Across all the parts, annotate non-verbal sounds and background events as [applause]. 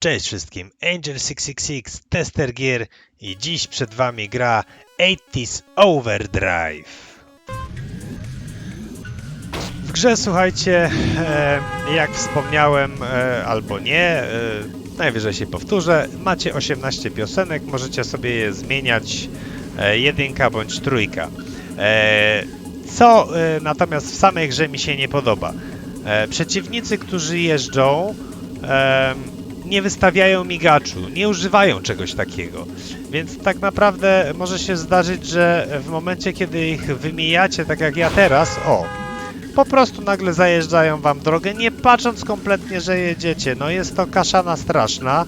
Cześć wszystkim, Angel666, Tester Gear i dziś przed wami gra 80s Overdrive. W grze słuchajcie, e, jak wspomniałem, e, albo nie, e, najwyżej się powtórzę, macie 18 piosenek, możecie sobie je zmieniać, jedynka bądź trójka. Co natomiast w samej grze mi się nie podoba. Przeciwnicy, którzy jeżdżą, nie wystawiają migaczu, nie używają czegoś takiego. Więc tak naprawdę może się zdarzyć, że w momencie, kiedy ich wymijacie, tak jak ja teraz, o, po prostu nagle zajeżdżają wam drogę, nie patrząc kompletnie, że jedziecie. No jest to kaszana straszna.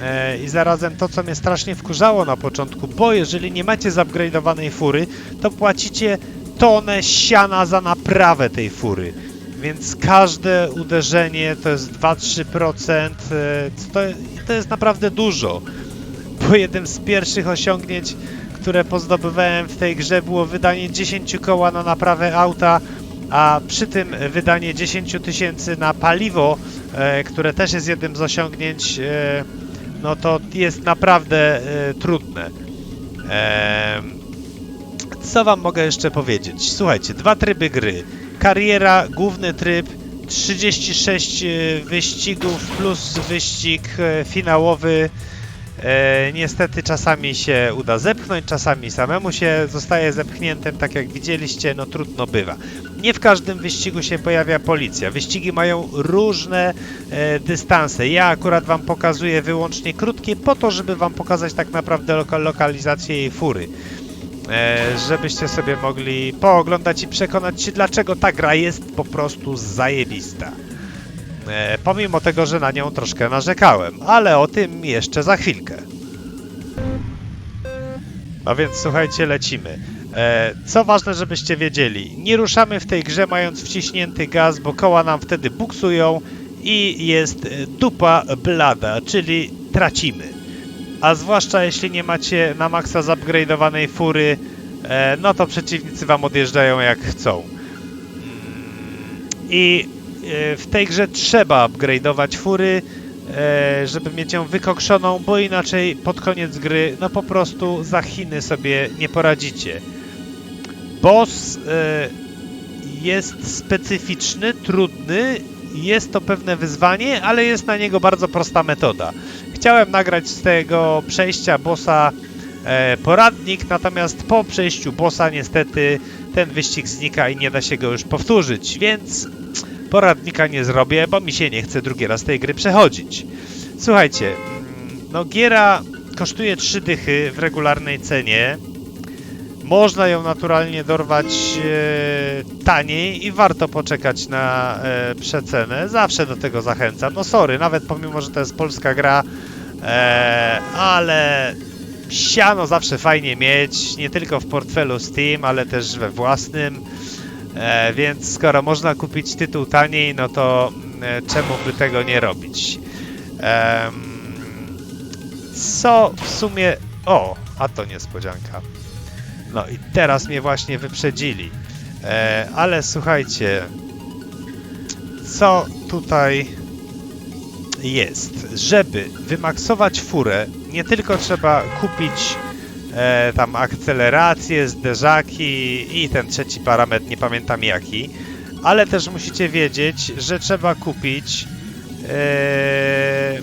E, I zarazem to, co mnie strasznie wkurzało na początku, bo jeżeli nie macie zupgrade'owanej fury, to płacicie tonę siana za naprawę tej fury. Więc każde uderzenie to jest 2-3%, e, to, to jest naprawdę dużo. Bo jednym z pierwszych osiągnięć, które pozdobywałem w tej grze było wydanie 10 koła na naprawę auta, a przy tym wydanie 10 tysięcy na paliwo, e, które też jest jednym z osiągnięć, e, no to jest naprawdę trudne. Co wam mogę jeszcze powiedzieć? Słuchajcie, dwa tryby gry. Kariera, główny tryb, 36 e, wyścigów plus wyścig e, finałowy. E, niestety czasami się uda zepchnąć, czasami samemu się zostaje zepchniętym, tak jak widzieliście, no trudno bywa. Nie w każdym wyścigu się pojawia policja. Wyścigi mają różne e, dystanse. Ja akurat wam pokazuję wyłącznie krótkie po to, żeby wam pokazać tak naprawdę loka lokalizację jej fury. E, żebyście sobie mogli pooglądać i przekonać się, dlaczego ta gra jest po prostu zajebista. E, pomimo tego, że na nią troszkę narzekałem, ale o tym jeszcze za chwilkę. No więc słuchajcie, lecimy. E, co ważne, żebyście wiedzieli, nie ruszamy w tej grze mając wciśnięty gaz, bo koła nam wtedy buksują i jest dupa blada, czyli tracimy. A zwłaszcza jeśli nie macie na maksa zupgrade'owanej fury, e, no to przeciwnicy wam odjeżdżają jak chcą. Mm, I e, w tej grze trzeba upgrade'ować fury, e, żeby mieć ją wykokszoną, bo inaczej pod koniec gry no po prostu za Chiny sobie nie poradzicie. Boss jest specyficzny, trudny, jest to pewne wyzwanie, ale jest na niego bardzo prosta metoda. Chciałem nagrać z tego przejścia bossa e, poradnik, natomiast po przejściu bossa niestety ten wyścig znika i nie da się go już powtórzyć, więc poradnika nie zrobię, bo mi się nie chce drugi raz tej gry przechodzić. Słuchajcie, mm, no giera kosztuje 3 dychy w regularnej cenie. Można ją naturalnie dorwać e, taniej i warto poczekać na e, przecenę. Zawsze do tego zachęcam. No sorry, nawet pomimo, że to jest polska gra, e, ale siano zawsze fajnie mieć, nie tylko w portfelu Steam, ale też we własnym. E, więc skoro można kupić tytuł taniej, no to e, czemu by tego nie robić? Em, co w sumie... O, a to niespodzianka. No i teraz mnie właśnie wyprzedzili. E, ale słuchajcie, co tutaj jest? Żeby wymaksować furę, nie tylko trzeba kupić e, tam akcelerację, zderzaki i ten trzeci parametr, nie pamiętam jaki, ale też musicie wiedzieć, że trzeba kupić e,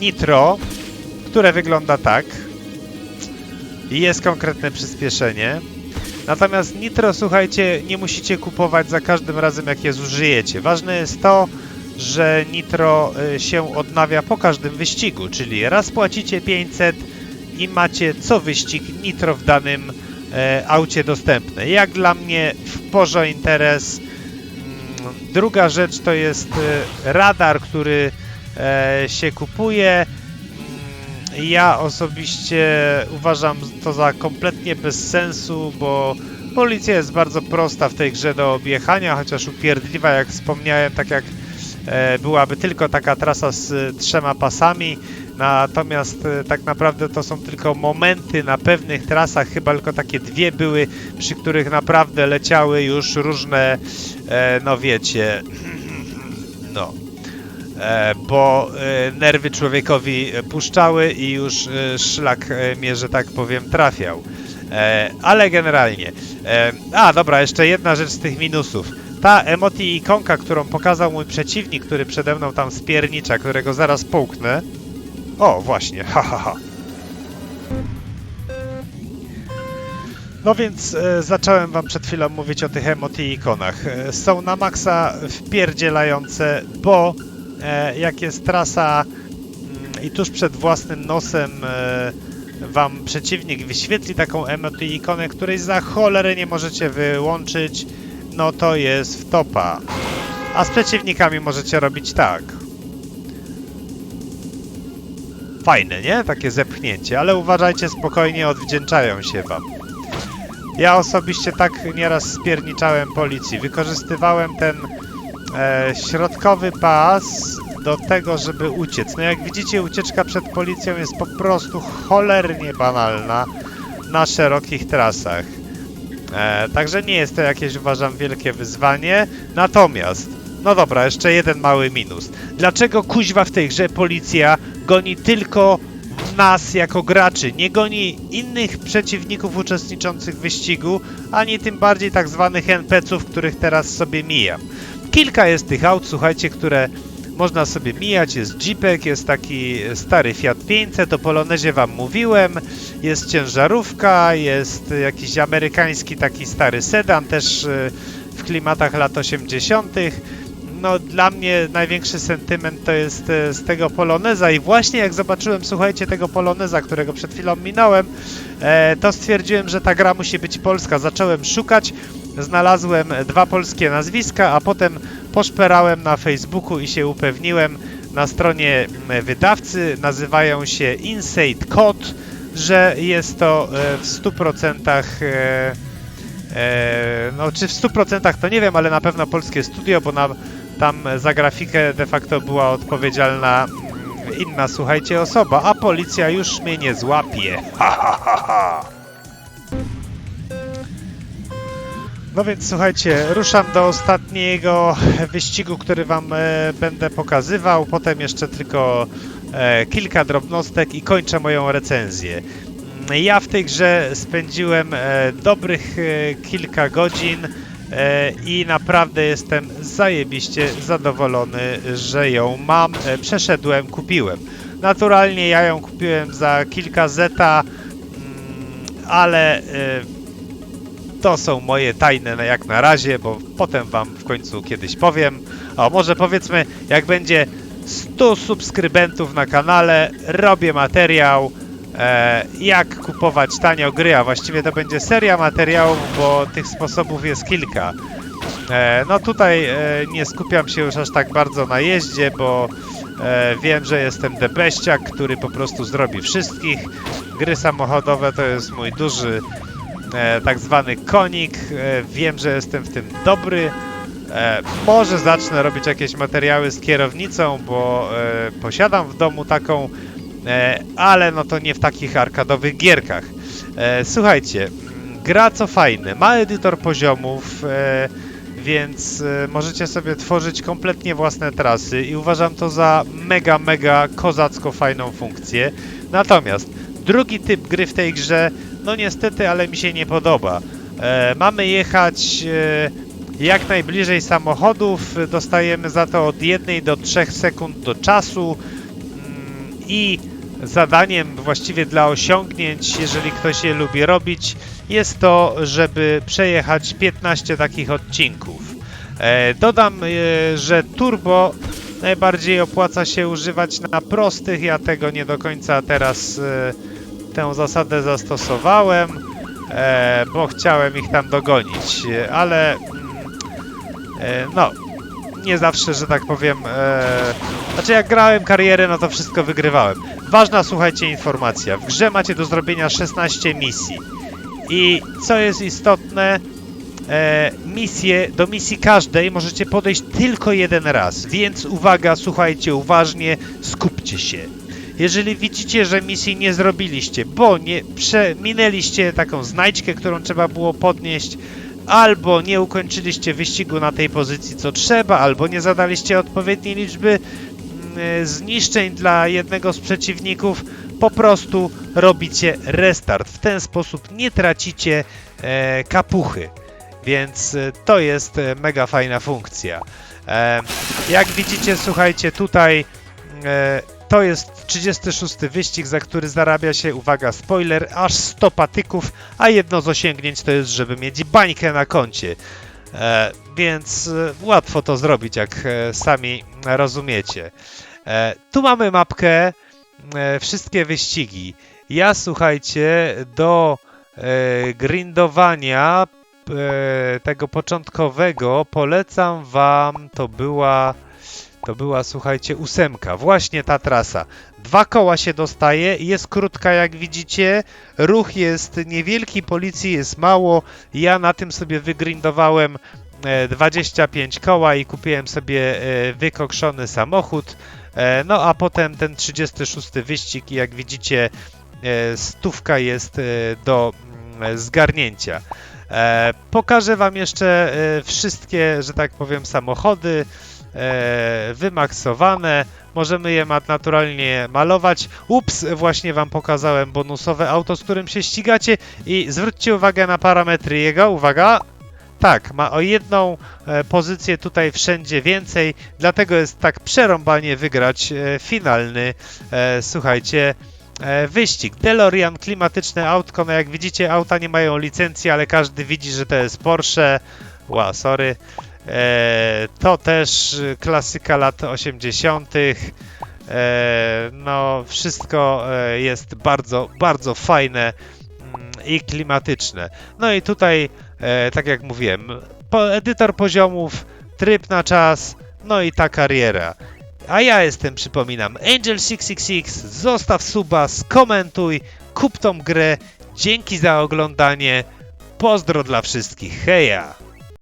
nitro, które wygląda tak. I jest konkretne przyspieszenie. Natomiast nitro, słuchajcie, nie musicie kupować za każdym razem, jak je zużyjecie. Ważne jest to, że nitro y, się odnawia po każdym wyścigu, czyli raz płacicie 500 i macie co wyścig nitro w danym e, aucie dostępne. Jak dla mnie w porze interes. Mm, Druga rzecz to jest y, radar, który e, się kupuje. Ja osobiście uważam to za kompletnie bez sensu, bo policja jest bardzo prosta w tej grze do objechania, chociaż upierdliwa, jak wspomniałem, tak jak e, byłaby tylko taka trasa z trzema pasami. Natomiast e, tak naprawdę to są tylko momenty na pewnych trasach, chyba tylko takie dwie były, przy których naprawdę leciały już różne, e, no wiecie, [clears throat] no. E, bo e, nerwy człowiekowi puszczały i już e, szlak mnie, że tak powiem, trafiał. Ale generalnie. A, dobra, jeszcze jedna rzecz z tych minusów. Ta emoti ikonka, którą pokazał mój przeciwnik, który przede mną tam spiernicza, którego zaraz połknę. O, właśnie, [laughs] ha, ha, ha. No więc e, zacząłem wam przed chwilą mówić o tych emoti ikonach. E, są na maksa wpierdzielające, bo jak jest trasa mm, i tuż przed własnym nosem e, wam przeciwnik wyświetli taką emoti ikonę, której za cholerę nie możecie wyłączyć, no to jest wtopa. A z przeciwnikami możecie robić tak. Fajne, nie? Takie zepchnięcie, ale uważajcie spokojnie, odwdzięczają się wam. Ja osobiście tak nieraz spierniczałem policji. Wykorzystywałem ten e, środkowy pas do tego, żeby uciec. No jak widzicie, ucieczka przed policją jest po prostu cholernie banalna na szerokich trasach. E, także nie jest to jakieś, uważam, wielkie wyzwanie. Natomiast, no dobra, jeszcze jeden mały minus. Dlaczego kuźwa w tej grze policja goni tylko nas jako graczy, nie goni innych przeciwników uczestniczących w wyścigu, ani tym bardziej tak zwanych NPC-ów, których teraz sobie mijam. Kilka jest tych aut, słuchajcie, które można sobie mijać. Jest Jeepek, jest taki stary Fiat 500, o Polonezie wam mówiłem, jest ciężarówka, jest jakiś amerykański taki stary sedan, też e, w klimatach lat 80. No, dla mnie największy sentyment to jest e, z tego Poloneza i właśnie jak zobaczyłem, słuchajcie, tego Poloneza, którego przed chwilą minąłem, e, to stwierdziłem, że ta gra musi być polska. Zacząłem szukać, znalazłem dwa polskie nazwiska, a potem poszperałem na Facebooku i się upewniłem na stronie mm, wydawcy, nazywają się Inside Code, że jest to e, w 100% e, e, no czy w 100% to nie wiem, ale na pewno polskie studio, bo na, tam za grafikę de facto była odpowiedzialna mm, inna, słuchajcie, osoba, a policja już mnie nie złapie. Ha, ha, ha, ha. No więc słuchajcie, ruszam do ostatniego wyścigu, który wam e, będę pokazywał, potem jeszcze tylko e, kilka drobnostek i kończę moją recenzję. Mm, Ja w tej grze spędziłem e, dobrych kilka godzin i naprawdę jestem zajebiście zadowolony, że ją mam, przeszedłem, kupiłem. Naturalnie ja ją kupiłem za kilka zeta, mm, ale to są moje tajne jak na razie, bo potem wam w końcu kiedyś powiem. O, może powiedzmy, jak będzie 100 subskrybentów na kanale, robię materiał e, jak kupować tanio gry, a właściwie to będzie seria materiałów, bo tych sposobów jest kilka. E, no tutaj e, nie skupiam się już aż tak bardzo na jeździe, bo e, wiem, że jestem debeściak, który po prostu zrobi wszystkich. Gry samochodowe to jest mój duży e, tak zwany konik. E, wiem, że jestem w tym dobry. E, może zacznę robić jakieś materiały z kierownicą, bo e, posiadam w domu taką, e, ale no to nie w takich arkadowych gierkach. E, słuchajcie, mm, gra co fajne, ma edytor poziomów, e, więc e, możecie sobie tworzyć kompletnie własne trasy i uważam to za mega, mega kozacko fajną funkcję. Natomiast drugi typ gry w tej grze, no niestety, ale mi się nie podoba. E, mamy jechać e, jak najbliżej samochodów, dostajemy za to od 1 do 3 sekund do czasu mm, i zadaniem właściwie dla osiągnięć, jeżeli ktoś je lubi robić, jest to, żeby przejechać 15 takich odcinków. E, dodam, e, że turbo najbardziej opłaca się używać na prostych. Ja tego nie do końca teraz e, tę zasadę zastosowałem, e, bo chciałem ich tam dogonić, ale mm, e, no, nie zawsze, że tak powiem, e, znaczy jak grałem karierę, no to wszystko wygrywałem. Ważna, słuchajcie, informacja. W grze macie do zrobienia 16 misji. I co jest istotne, e, misje, do misji każdej możecie podejść tylko jeden raz, więc uwaga, słuchajcie uważnie, skupcie się. Jeżeli widzicie, że misji nie zrobiliście, bo nie przeminęliście taką znajdźkę, którą trzeba było podnieść, albo nie ukończyliście wyścigu na tej pozycji co trzeba, albo nie zadaliście odpowiedniej liczby e, zniszczeń dla jednego z przeciwników, po prostu robicie restart. W ten sposób nie tracicie e, kapuchy. Więc e, to jest e, mega fajna funkcja. E, jak widzicie, słuchajcie, tutaj e, to jest 36 wyścig, za który zarabia się, uwaga, spoiler, aż 100 patyków, a jedno z osiągnięć to jest, żeby mieć bańkę na koncie. E, więc e, łatwo to zrobić, jak e, sami rozumiecie. E, tu mamy mapkę, e, wszystkie wyścigi. Ja, słuchajcie, do e, grindowania e, tego początkowego polecam wam, to była to była, słuchajcie, ósemka. Właśnie ta trasa. Dwa koła się dostaje, jest krótka jak widzicie, ruch jest niewielki, policji jest mało. Ja na tym sobie wygrindowałem e, 25 koła i kupiłem sobie e, wykokszony samochód. E, no a potem ten 36 wyścig jak widzicie e, stówka jest e, do mm, zgarnięcia. E, pokażę Wam jeszcze e, wszystkie, że tak powiem, samochody e, wymaksowane. Możemy je naturalnie malować. Ups, właśnie Wam pokazałem bonusowe auto, z którym się ścigacie i zwróćcie uwagę na parametry jego. Uwaga! Tak, ma o jedną e, pozycję tutaj wszędzie więcej, dlatego jest tak przerąbanie wygrać e, finalny, e, słuchajcie, e, wyścig. DeLorean, klimatyczne autko, no jak widzicie auta nie mają licencji, ale każdy widzi, że to jest Porsche. Ła, sorry. E, to też klasyka lat 80. E, no, wszystko e, jest bardzo, bardzo fajne mm, i klimatyczne. No i tutaj, tak jak mówiłem, edytor poziomów, tryb na czas, no i ta kariera. A ja jestem, przypominam, Angel666, zostaw suba, skomentuj, kup tą grę, dzięki za oglądanie, pozdro dla wszystkich, heja!